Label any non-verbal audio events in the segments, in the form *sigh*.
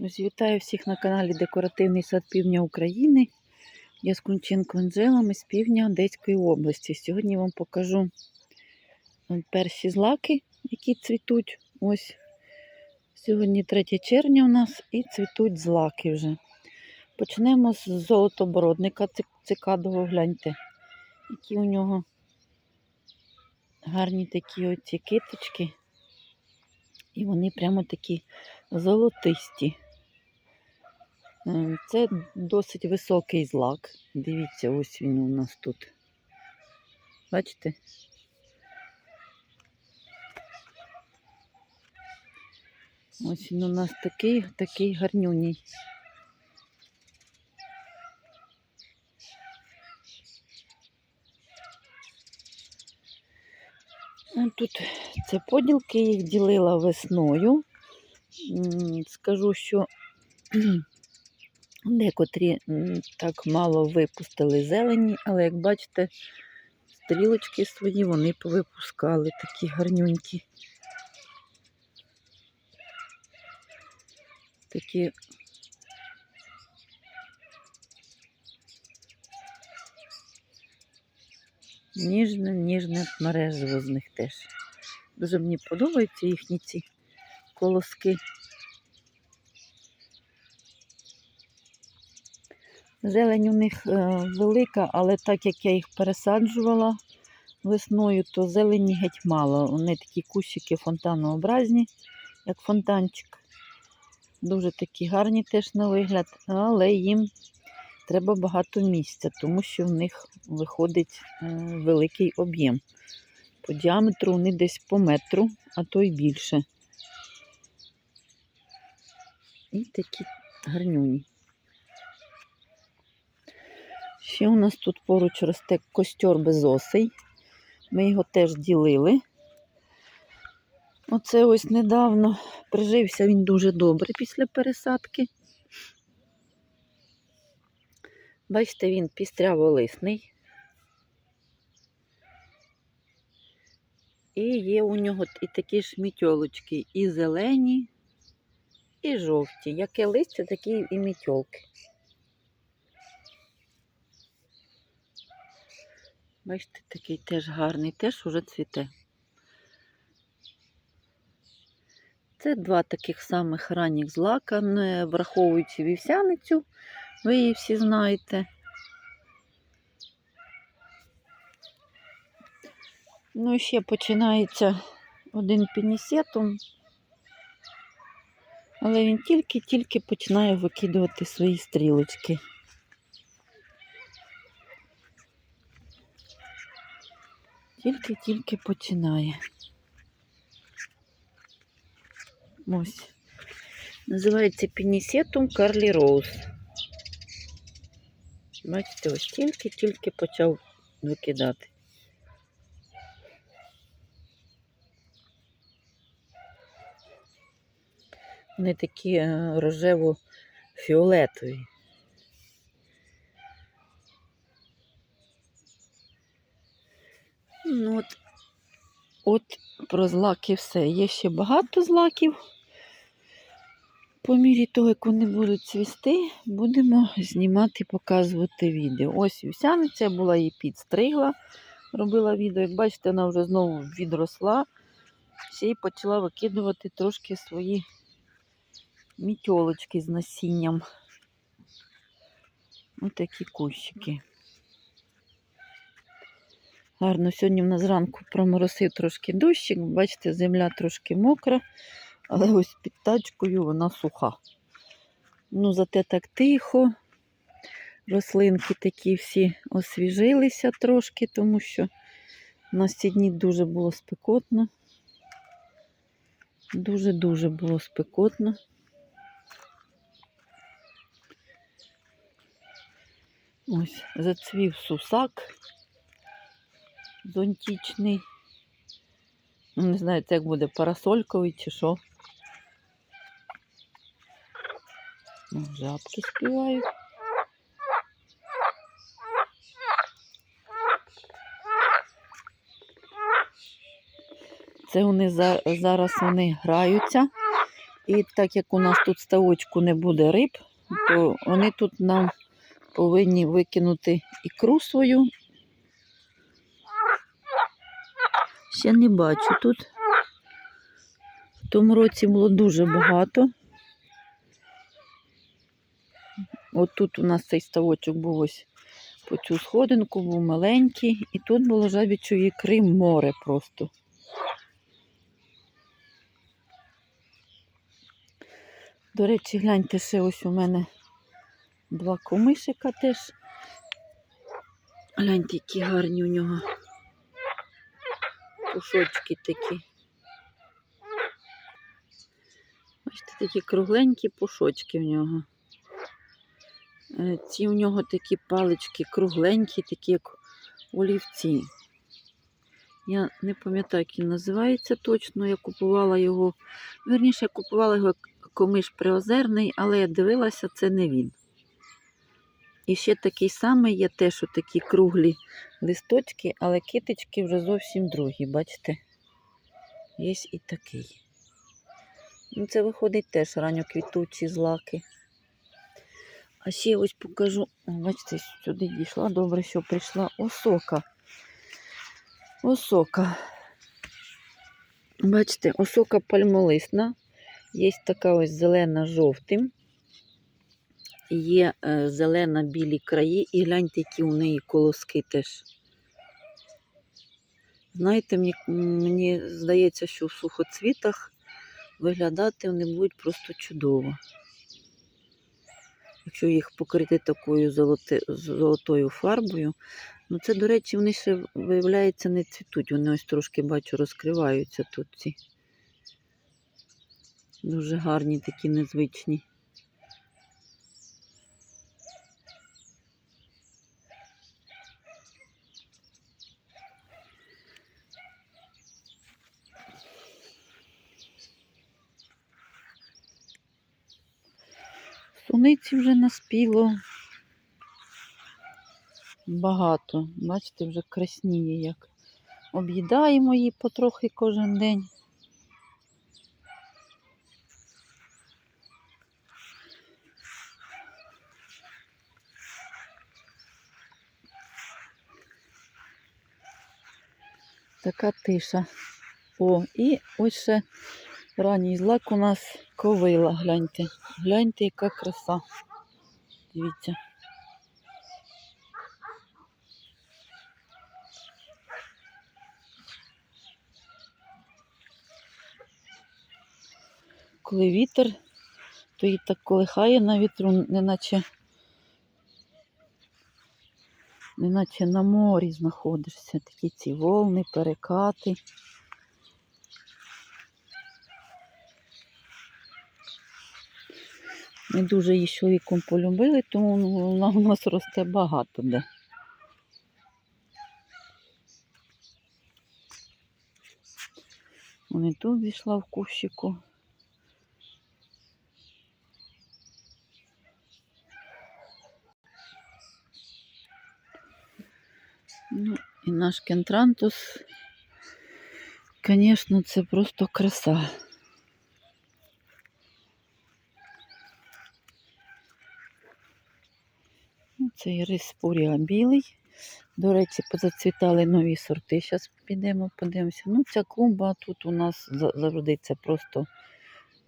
Ось Вітаю всіх на каналі Декоративний сад Півдня України. Я з Кунченко Анжелами з півдня Одеської області. Сьогодні вам покажу перші злаки, які цвітуть. Ось сьогодні 3 червня у нас і цвітуть злаки вже. Почнемо з золотобородника ци- цикадового. Гляньте, які у нього гарні такі оці киточки. І вони прямо такі золотисті. Це досить високий злак. Дивіться, ось він у нас тут. Бачите? Ось він у нас такий, такий гарнюній. Тут це поділки, їх ділила весною. Скажу, що декотрі так мало випустили зелені, але як бачите, стрілочки свої вони повипускали такі гарнюнькі. Такі ніжне, ніжне мережево з них теж. Дуже мені подобаються їхні ці колоски. Зелень у них е, велика, але так як я їх пересаджувала весною, то зелені геть мало. Вони такі кущики фонтанообразні, як фонтанчик. Дуже такі гарні теж на вигляд, але їм треба багато місця, тому що в них виходить е, великий об'єм. По діаметру вони десь по метру, а то й більше. І такі гарнюні. Ще у нас тут поруч росте костьор безосий. Ми його теж ділили. Оце ось недавно прижився він дуже добре після пересадки. Бачите, він пістряволисний. І є у нього і такі ж мітьолочки, і зелені, і жовті. Яке листя, такі і мітьолки. Бачите, такий теж гарний, теж уже цвіте. Це два таких самих ранніх злака, не враховуючи вівсяницю, ви її всі знаєте. Ну і ще починається один пінісетум, але він тільки-тільки починає викидувати свої стрілочки. Тільки-тільки починає. Ось. Називається пінісетум Карлі Роуз. Бачите, ось тільки-тільки почав викидати. Вони такі е, рожево-фіолетові. Ну, от, от про злаки все. Є ще багато злаків. По мірі того, як вони будуть цвісти, будемо знімати і показувати відео. Ось вівсяниця, була її підстригла, робила відео. Як бачите, вона вже знову відросла. Ще й почала викидувати трошки свої мітьолочки з насінням. Ось такі кущики. Гарно, сьогодні в нас зранку проморосив трошки дощик, бачите, земля трошки мокра, але ось під тачкою вона суха. Ну, зате так тихо. Рослинки такі всі освіжилися трошки, тому що у нас ці дні дуже було спекотно. Дуже-дуже було спекотно. Ось, зацвів сусак зонтічний. Ну, Не знаю, це як буде парасольковий чи що. О, Жабки співають. Це вони за- зараз вони граються. І так як у нас тут ставочку не буде риб, то вони тут нам повинні викинути ікру свою. Ще не бачу тут. В тому році було дуже багато. От тут у нас цей ставочок був ось по цю сходинку, був маленький, і тут було жабічої ікри море просто. До речі, гляньте, ще ось у мене два комишика теж. Гляньте, які гарні у нього пушочки такі. Бачите, такі кругленькі пушочки в нього. Е, Ці у нього такі палички кругленькі, такі як олівці. Я не пам'ятаю, як він називається точно. Я купувала його. Верніше, я купувала його комиш приозерний, але я дивилася, це не він. І ще такий самий є теж такі круглі листочки, але китички вже зовсім другі, бачите? Є і такий. Ну, це виходить теж ранньоквітучі злаки. А ще ось покажу, бачите, сюди дійшла, добре, що прийшла осока. Осока. Бачите, осока пальмолисна. Є така ось зелена жовтим. Є е, зелена білі краї, і гляньте, які у неї колоски теж. Знаєте, мені, мені здається, що в сухоцвітах виглядати вони будуть просто чудово. Якщо їх покрити такою золоти, золотою фарбою. Ну, це, до речі, вони ще, виявляється, не цвітуть. Вони ось трошки, бачу, розкриваються тут ці. Дуже гарні, такі незвичні. Суниці вже наспіло. Багато. Бачите, вже красніє як. Об'їдаємо її потрохи кожен день. Така тиша. О, і ось ще ранній злак у нас ковила, гляньте. Гляньте, яка краса. Дивіться. Коли вітер, то її так колихає на вітру, неначе, неначе на морі знаходишся. Такі ці волни, перекати. Ми дуже її чоловіком полюбили, тому вона у нас росте багато де. Вона тут зійшла в кущику. Ну, і наш кентрантус, звісно, це просто краса. Ну, рис ірис білий. До речі, позацвітали нові сорти. Зараз підемо, подивимося. Ну, ця клумба тут у нас завжди це просто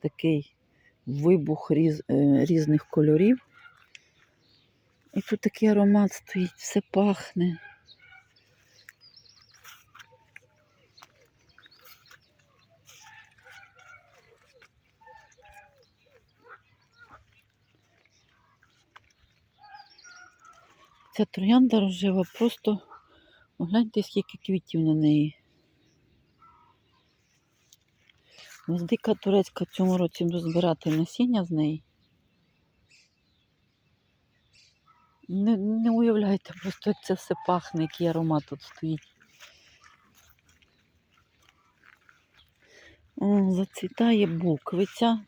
такий вибух різ, е, різних кольорів. І тут такий аромат стоїть, все пахне. Ця троянда рожева, просто гляньте, скільки квітів на неї. Гвоздика турецька цьому році буду збирати насіння з неї. Не, не уявляєте просто, як це все пахне, який аромат тут стоїть. О, зацвітає буквиця.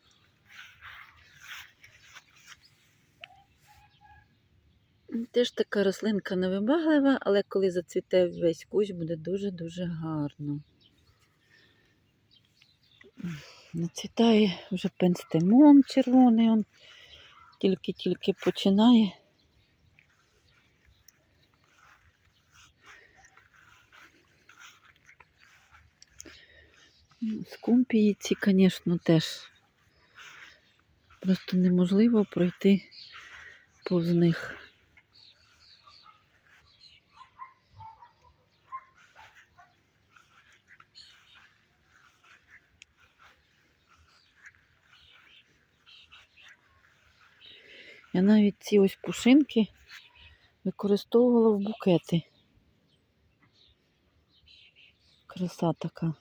Теж така рослинка невибаглива, але коли зацвіте весь кущ, буде дуже-дуже гарно. Нацвітає вже пенстемон червоний, он тільки-тільки починає. Ну, Скумпії ці, звісно, теж просто неможливо пройти повз них. Я навіть ці ось пушинки використовувала в букети. Краса така.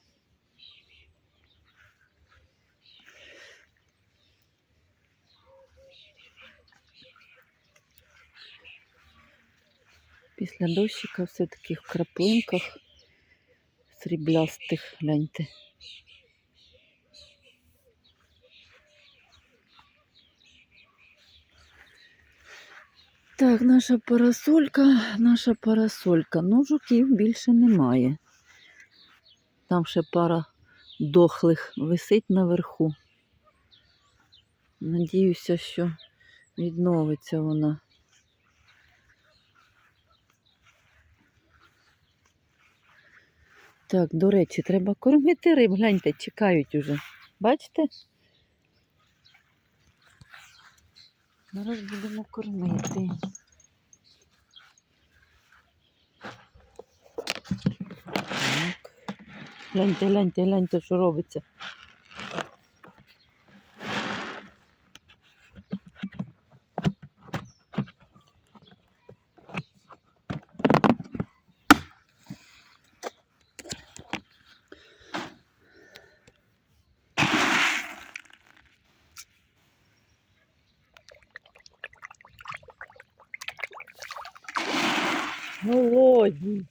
Після дощика все в таких краплинках сріблястих, гляньте. Так, наша парасолька, наша парасолька. Ну, жуків більше немає. Там ще пара дохлих висить наверху. Надіюся, що відновиться вона. Так, до речі, треба кормити риб. Гляньте, чекають уже. Бачите? Зараз будемо кормити. Так. Гляньте, гляньте, гляньте, що робиться. Голодні.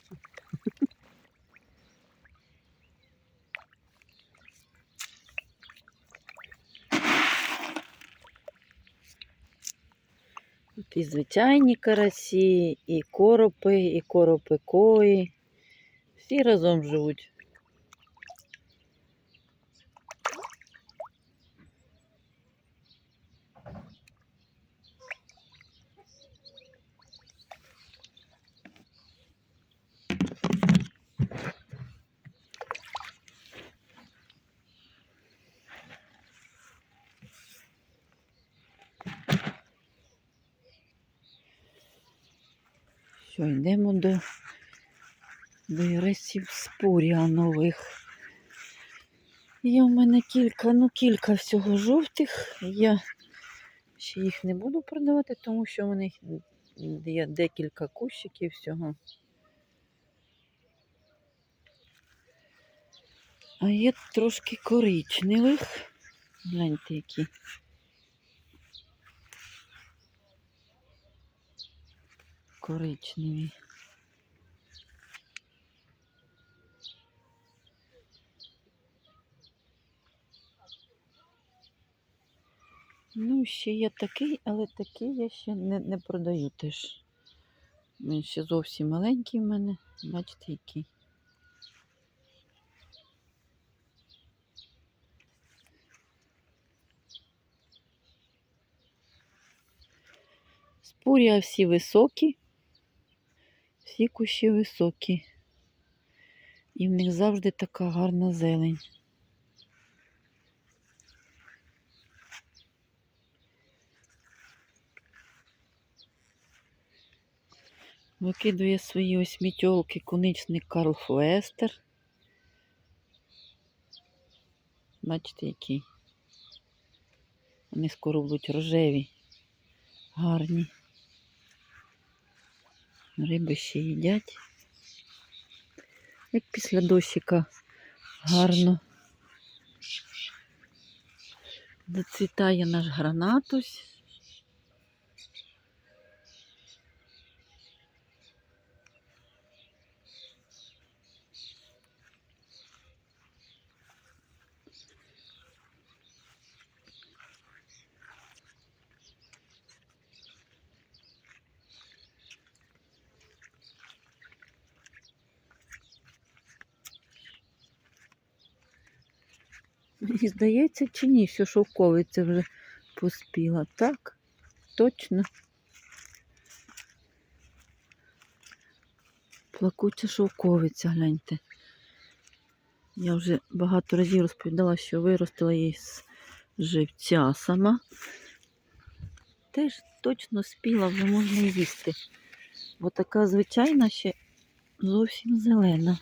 Тут і звичайні карасі, і коропи, і коропи кої. Всі разом живуть. Що, йдемо до, ірисів спурія нових. Є в мене кілька, ну кілька всього жовтих. Я ще їх не буду продавати, тому що в них є декілька кущиків всього. А є трошки коричневих. Гляньте, які. Коричневі. Ну, ще є такий, але такий я ще не, не продаю теж. Він ще зовсім маленький в мене. Бачите, який. Спурія всі високі, всі кущі високі. І в них завжди така гарна зелень. Викидує свої ось мітьолки куничник Карл Фуестер. Бачите, які. Вони скоро будуть рожеві, гарні. Риби ще їдять. Як після дощика гарно. Зацвітає наш гранатус. Мені здається, чи ні, що шовковиця вже поспіла. Так, точно. Плакуча шовковиця, гляньте. Я вже багато разів розповідала, що виростила її з живця сама. Теж точно спіла, вже можна їсти. Бо така звичайна ще зовсім зелена.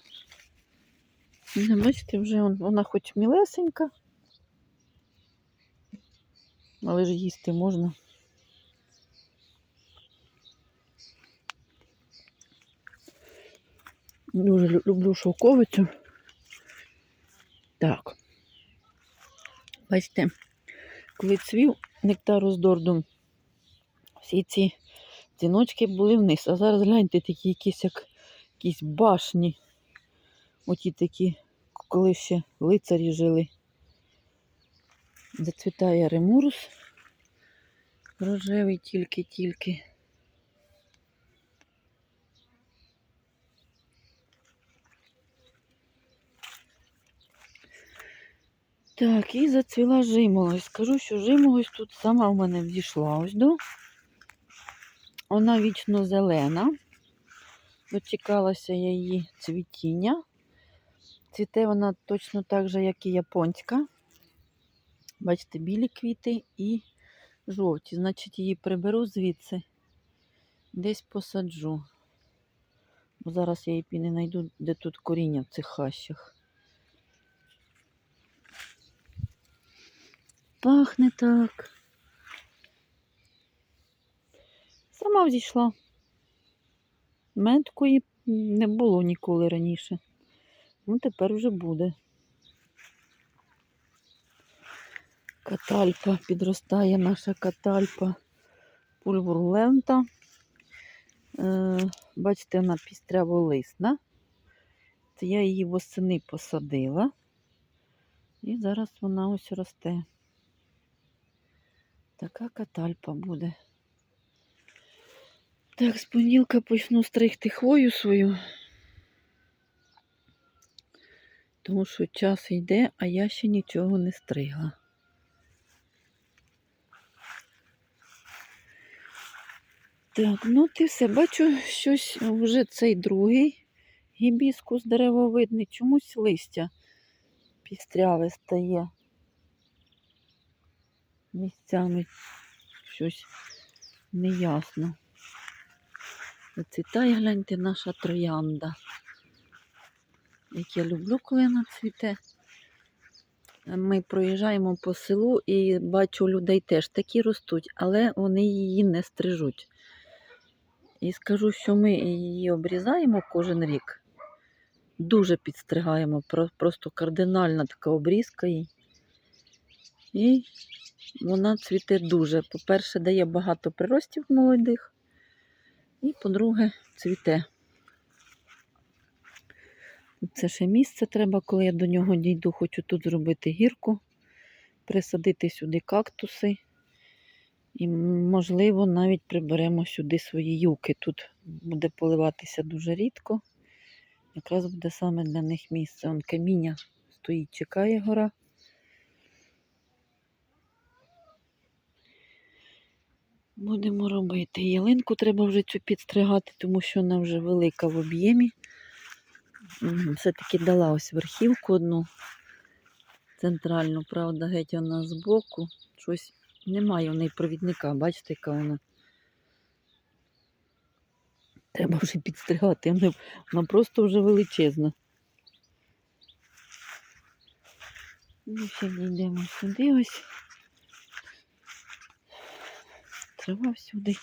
Бачите, вже вона хоч мілесенька, але ж їсти можна. Дуже люблю шовковицю. Так. Бачите, коли цвів нектару з дордом, всі ці дзвіночки були вниз. А зараз гляньте такі якісь як якісь башні. Оті такі, коли ще лицарі жили. Зацвітає ремурус. Рожевий тільки-тільки. Так, і зацвіла жимолость. Скажу, що жимолость тут сама в мене взійшла ось до. Вона вічно зелена. Дочекалася я її цвітіння. Цвіте вона точно так же, як і японська. Бачите, білі квіти і жовті. Значить, її приберу звідси, десь посаджу. Бо зараз я її не знайду, де тут коріння в цих хащах. Пахне так. Сама взійшла. Меткої не було ніколи раніше. Ну, тепер вже буде. Катальпа підростає наша катальпа пульвурлента. Е, бачите, вона пістряволисна. Це я її восени посадила. І зараз вона ось росте. Така катальпа буде. Так, з понеділка почну стригти хвою свою. Тому що час йде, а я ще нічого не стригла. Так, ну ти все, бачу, щось вже цей другий гібіскус деревовидний, чомусь листя пістряве стає. Місцями щось неясно. Зацвітає, гляньте, наша троянда. Як я люблю, коли вона цвіте. Ми проїжджаємо по селу і бачу, людей теж такі ростуть, але вони її не стрижуть. І скажу, що ми її обрізаємо кожен рік. Дуже підстригаємо, просто кардинальна така обрізка їй. І вона цвіте дуже. По-перше, дає багато приростів молодих. І, по-друге, цвіте. Це ще місце треба, коли я до нього дійду, хочу тут зробити гірку, присадити сюди кактуси. І, можливо, навіть приберемо сюди свої юки. Тут буде поливатися дуже рідко. Якраз буде саме для них місце. Он каміння стоїть, чекає гора. Будемо робити. Ялинку треба вже цю підстригати, тому що вона вже велика в об'ємі. Все-таки дала ось верхівку одну центральну, правда, геть вона збоку. Щось немає в неї провідника, бачите, яка вона. Треба вже підстригати, вона, просто вже величезна. Ну, ще дійдемо сюди ось. Треба сюди.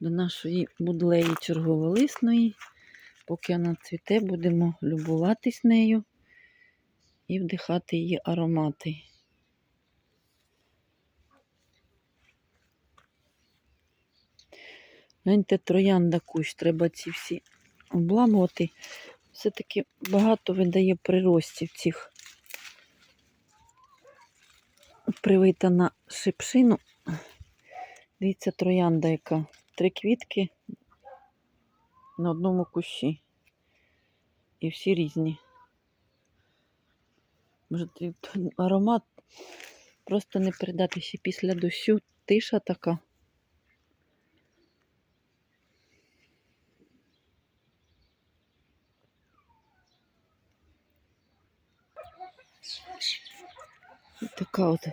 До нашої будлеї черговолисної. Поки вона цвіте, будемо любуватись нею і вдихати її аромати. Гляньте, троянда кущ, треба ці всі обламувати. Все-таки багато видає приростів цих. Привита на шипшину. Дивіться, троянда, яка три квітки на одному кущі. І всі різні. Може, аромат просто не передати ще після дощу. Тиша така. Така от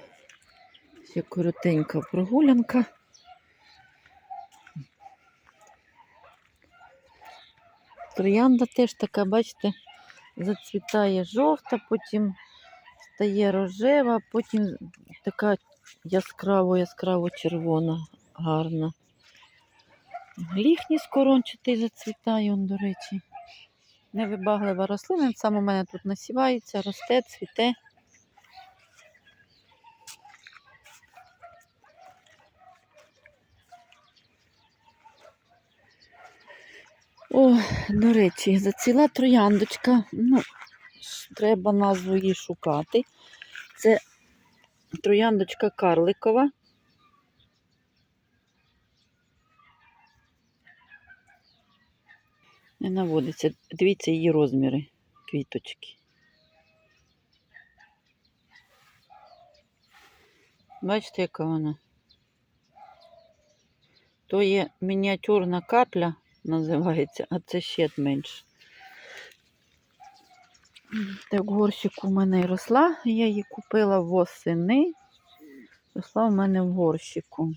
ще коротенька прогулянка. Троянда теж така, бачите, зацвітає жовта, потім стає рожева, потім така яскраво, яскраво червона, гарна. Ліхніс корончатий зацвітає, он, до речі. Невибаглива рослина, сам у мене тут насівається, росте, цвіте. О, до речі, заціла трояндочка. Ну, треба назву її шукати. Це трояндочка карликова. Не наводиться. Дивіться її розміри квіточки. Бачите, яка вона? То є мініатюрна капля, називається, а це ще менше. Так, в горщику в мене й росла. Я її купила восени. Росла в мене в горщику.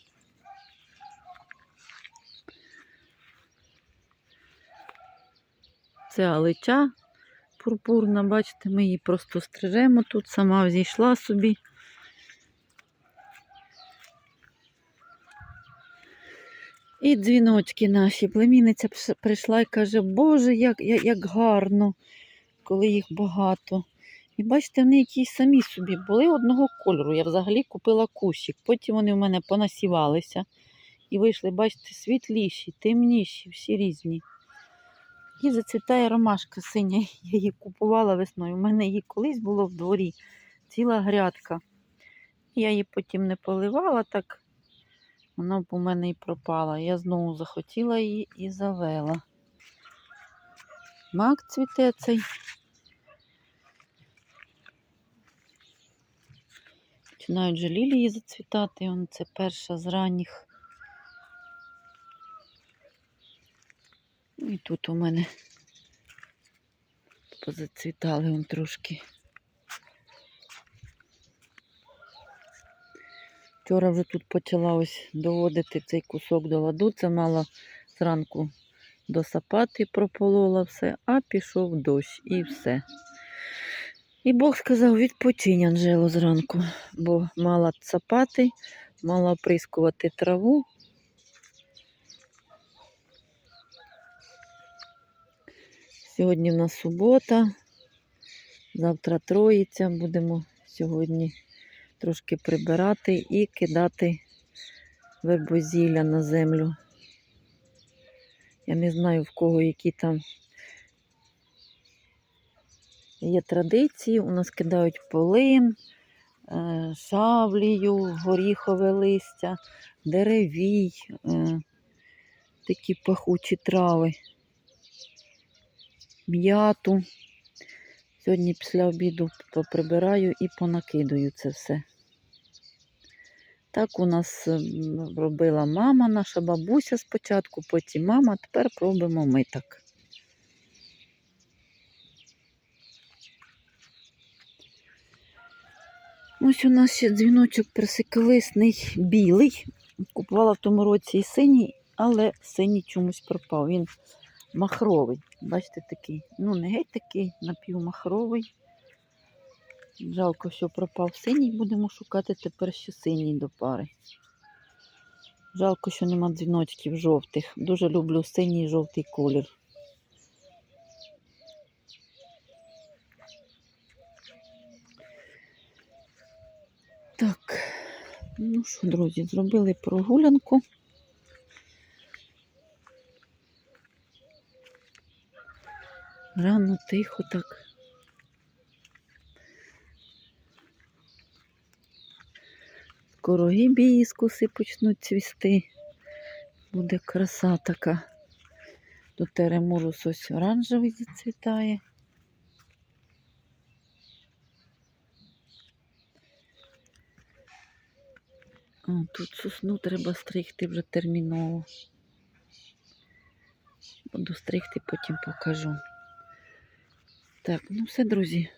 Це алича пурпурна, бачите, ми її просто стрижемо тут, сама взійшла собі. І дзвіночки наші. Племінниця прийшла і каже, Боже, як, як, як гарно, коли їх багато. І бачите, вони якісь самі собі були одного кольору. Я взагалі купила кущик. Потім вони в мене понасівалися і вийшли, бачите, світліші, темніші, всі різні. І зацвітає ромашка синя. *laughs* Я її купувала весною. У мене її колись було в дворі, ціла грядка. Я її потім не поливала так. Вона б у мене і пропала. Я знову захотіла її і завела. Мак цвіте цей. Починають же лілії зацвітати. Он це перша з ранніх. Ну, І тут у мене позацвітали он трошки. Вчора вже тут почала ось доводити цей кусок до ладу. Це мала зранку досапати, прополола все, а пішов дощ і все. І Бог сказав, відпочинь, Анжело, зранку, бо мала цапати, мала оприскувати траву. Сьогодні в нас субота, завтра троїця. Будемо сьогодні трошки прибирати і кидати вербозілля на землю. Я не знаю, в кого які там є традиції. У нас кидають полин, е, шавлію, горіхове листя, деревій, е, такі пахучі трави, м'яту. Сьогодні після обіду поприбираю і понакидаю це все. Так у нас робила мама, наша бабуся спочатку, потім мама, тепер пробуємо ми так. Ось у нас ще дзвіночок персиколисний білий. Купувала в тому році і синій, але синій чомусь пропав. Він махровий. Бачите, такий. Ну, не геть такий, напівмахровий. Жалко, що пропав синій, будемо шукати тепер ще синій до пари. Жалко, що нема дзвіночків жовтих. Дуже люблю синій і жовтий колір. Так, ну що, друзі, зробили прогулянку. Рано тихо так. Скоро і іскуси почнуть цвісти. Буде краса така. До теремурус ось оранжевий зацвітає. О, Тут сосну треба стригти вже терміново. Буду стригти, потім покажу. Так, ну все, друзі.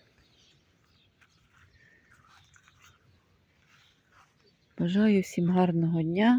Бажаю всім гарного дня.